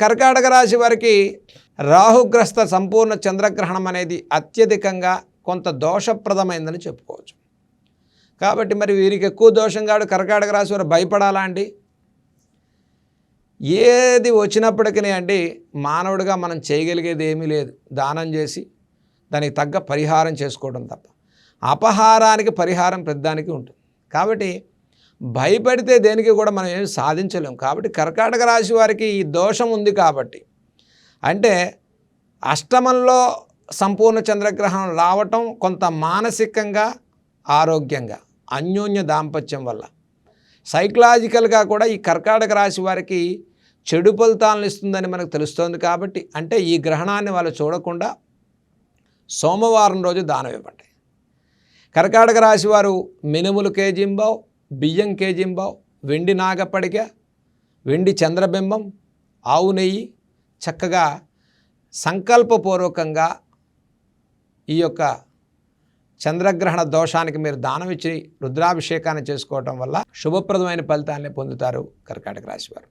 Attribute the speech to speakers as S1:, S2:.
S1: కర్కాటక రాశి వారికి రాహుగ్రస్త సంపూర్ణ చంద్రగ్రహణం అనేది అత్యధికంగా కొంత దోషప్రదమైందని చెప్పుకోవచ్చు. కాబట్టి మరి వీరికి ఎక్కువ దోషం కాడు కర్కాటక రాశి వారు భయపడాలా అండి? ఏది వచ్చినప్పటికీ అండి మానవుడిగా మనం చేయగలిగేది ఏమీ లేదు. దానం చేసి దానికి తగ్గ పరిహారం చేసుకోవడం తప్ప. అపహారానికి పరిహారం పెద్దానికి ఉంటుంది. కాబట్టి భయపడితే దేనికి కూడా మనం ఏమి సాధించలేం. కాబట్టి కర్కాటక రాశి వారికి ఈ దోషం ఉంది కాబట్టి. అంటే అష్టమంలో సంపూర్ణ చంద్రగ్రహణం రావటం కొంత మానసికంగా ఆరోగ్యంగా అన్యోన్య దాంపత్యం వల్ల. సైకలాజికల్గా కూడా ఈ కర్కాటక రాశి వారికి చెడు ఫలితాలను ఇస్తుందని మనకు తెలుస్తోంది కాబట్టి అంటే ఈ గ్రహణాన్ని వాళ్ళు చూడకుండా సోమవారం రోజు దానం ఇవ్వండి. కర్కాటక రాశి వారు మినుములు కేజింబావు బియ్యం కేజింబావ్ వెండి నాగపడిక వెండి చంద్రబింబం ఆవు నెయ్యి. చక్కగా సంకల్పపూర్వకంగా ఈ యొక్క చంద్రగ్రహణ దోషానికి మీరు దానం ఇచ్చి రుద్రాభిషేకాన్ని చేసుకోవటం వల్ల శుభప్రదమైన ఫలితాన్ని పొందుతారు కర్కాటక రాశివారు